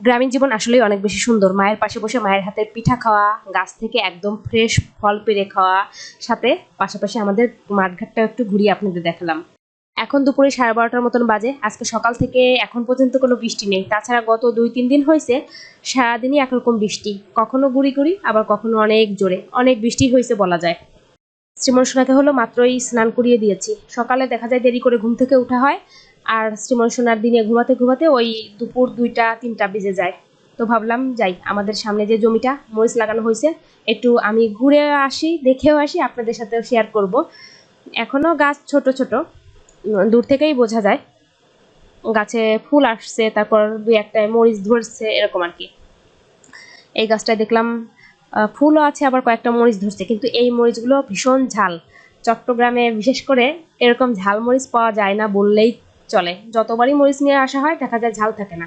গ্রামীণ জীবন আসলেই অনেক বেশি সুন্দর। মায়ের পাশে বসে মায়ের হাতের পিঠা খাওয়া, গাছ থেকে একদম ফ্রেশ ফল পেরে খাওয়া, সাথে পাশাপাশি আমাদের মাঠঘাটটা একটু ঘুরিয়ে আপনাদের দেখালাম। এখন দুপুরে সাড়ে বারোটার মতন বাজে। আজকে সকাল থেকে এখন পর্যন্ত কোনো বৃষ্টি নেই। তাছাড়া গত দুই তিন দিন হয়েছে, সারাদিনই একরকম বৃষ্টি। কখনো গুড়ি গুড়ি, আবার কখনো অনেক জোরে। অনেক বৃষ্টি হয়েছে বলা যায়। শ্রীমন সোনাকে হলো মাত্রই স্নান করিয়ে দিয়েছি। সকালে দেখা যায় দেরি করে ঘুম থেকে ওঠা হয়। আর শ্রীমন সোনার দিনে ঘুমাতে ঘুমাতে ওই দুপুর দুইটা, তিনটা বেজে যায়। তো ভাবলাম, যাই, আমাদের সামনে যে জমিটা, মরিচ লাগানো হয়েছে, একটু আমি ঘুরে আসি, দেখেও আসি, আপনাদের সাথেও শেয়ার করব। এখনও গাছ ছোট ছোট, দূর থেকেই বোঝা যায়। গাছে ফুল আসছে, তারপর দুই একটা মরিচ ধরছে, এরকম আর কি। এই গাছটায় দেখলাম ফুলও আছে, আবার কয়েকটা মরিচ ধরছে, কিন্তু এই মরিচগুলো ভীষণ ঝাল। চট্টগ্রামে বিশেষ করে এরকম ঝাল মরিচ পাওয়া যায় না বললেই চলে। যতবারই মরিচ নিয়ে আসা হয়, দেখা যায় ঝাল থাকে না।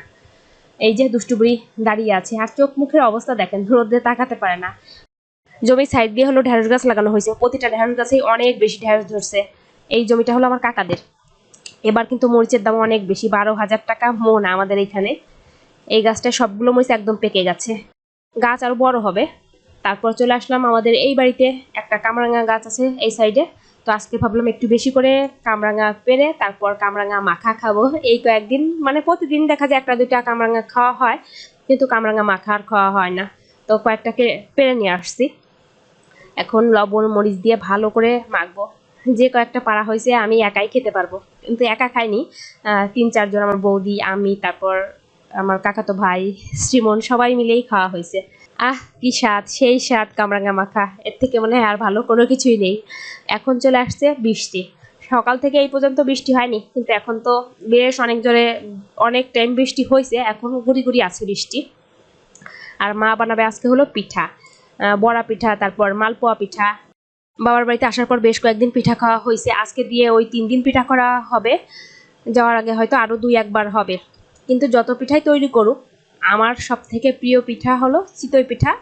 এই যে দুষ্টুবুড়ি দাঁড়িয়ে আছে, আর চোখ মুখের অবস্থা দেখেন, রোদে তাকাতে পারে না। জমির সাইড দিয়ে হলো ঢেঁড়স গাছ লাগানো হয়েছে। প্রতিটা ঢেঁড়স গাছেই অনেক বেশি ঢেঁড়স ধরছে। এই জমিটা হলো আমার কাকাদের। এবার কিন্তু মরিচের দাম অনেক বেশি, বারো হাজার টাকা মন আমাদের এখানে। এই গাছটা সবগুলো মরিচ একদম পেকে গেছে। গাছ আরও বড় হবে। তারপর চলে আসলাম আমাদের এই বাড়িতে। একটা কামরাঙা গাছ আছে এই সাইডে তো আজকে ভাবলাম একটু বেশি করে কামরাঙা পেরে তারপর কামরাঙা মাখা খাব। এই কয়েকদিন মানে প্রতিদিন দেখা যায় একটা দুইটা কামরাঙা খাওয়া হয়, কিন্তু কামরাঙা মাখা আর খাওয়া হয় না। তো কয়েকটাকে পেরে নিয়ে আসছি। এখন লবণ, মরিচ দিয়ে ভালো করে মাখবো। যে কয়েকটা পাড়া হয়েছে আমি একাই খেতে পারব, কিন্তু একা খাইনি। তিন, চারজন আমার বৌদি, আমি, তারপর আমার কাকাতো ভাই, শ্রীমন, সবাই মিলেই খাওয়া হয়েছে। আহ, কি স্বাদ, সেই স্বাদ কামরাঙ্গা মাখা এর থেকে মনে হয় আর ভালো কোনো কিছুই নেই। এখন চলে আসছে বৃষ্টি। সকাল থেকে এই পর্যন্ত বৃষ্টি হয়নি, কিন্তু এখন তো বেশ অনেক জোরে, অনেক টাইম বৃষ্টি হয়েছে, এখন ঘুরি ঘুরি আছে বৃষ্টি। আর মা বানাবে আজকে হলো পিঠা বড়া পিঠা, তারপর মালপোয়া পিঠা। বাবার বাড়িতে আসার পর বেশ কয়েকদিন পিঠা খাওয়া হয়েছে। আজকে দিয়ে ওই তিন দিন পিঠা করা হবে, যাওয়ার আগে হয়তো আরও দুই একবার হবে। কিন্তু যত পিঠাই তৈরি করুক আমার সব থেকে প্রিয় পিঠা হলো চিতই পিঠা।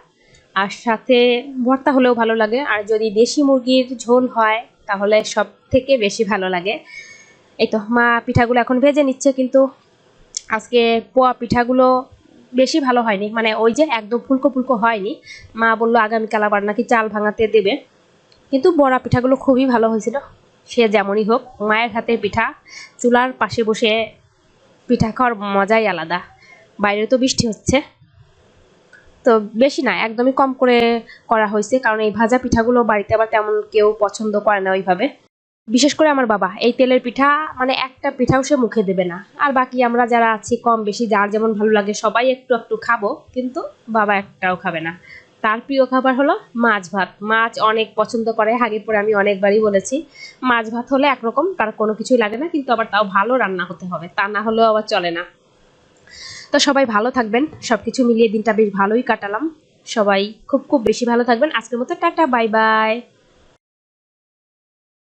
আর সাথে ভর্তা হলেও ভালো লাগে। আর যদি দেশি মুরগির ঝোল হয়, তাহলে সব থেকে বেশি ভালো লাগে। এই তো মা পিঠাগুলো এখন ভেজে নিচ্ছে, কিন্তু আজকে পোয়া পিঠাগুলো বেশি ভালো হয়নি। মানে ওই যে একদম ফুলকো ফুলকো হয়নি। মা বলল আগামীকাল আবার নাকি চাল ভাঙাতে দেবে। কিন্তু বড়া পিঠাগুলো খুবই ভালো হয়েছিল। সে যেমনই হোক, মায়ের হাতে পিঠা, চুলার পাশে বসে পিঠা খাওয়ার মজাই আলাদা। বাইরে তো বৃষ্টি হচ্ছে। তো বেশি না, একদমই কম করে করা হয়েছে, কারণ এই ভাজা পিঠাগুলো বাড়িতে আবার তেমন কেউ পছন্দ করে না ওইভাবে। বিশেষ করে আমার বাবা, এই তেলের পিঠা মানে একটা পিঠাও সে মুখে দেবে না। আর বাকি আমরা যারা আছি কম বেশি, যার যেমন ভালো লাগে সবাই একটু একটু খাব, কিন্তু বাবা একটাও খাবে না। তার প্রিয় খাবার হলো মাছ ভাত। মাছ অনেক পছন্দ করে, আগে পরে আমি অনেকবারই বলেছি, মাছ ভাত হলে একরকম, তার কোনো কিছুই লাগে না, কিন্তু আবার তাও ভালো রান্না হতে হবে, তা না হলেও আবার চলে না। তো সবাই ভালো থাকবেন। সব কিছু মিলিয়ে দিনটা বেশ ভালোই কাটালাম। সবাই খুব খুব বেশি ভালো থাকবেন। আজকের মতো টাটা, বাই বাই।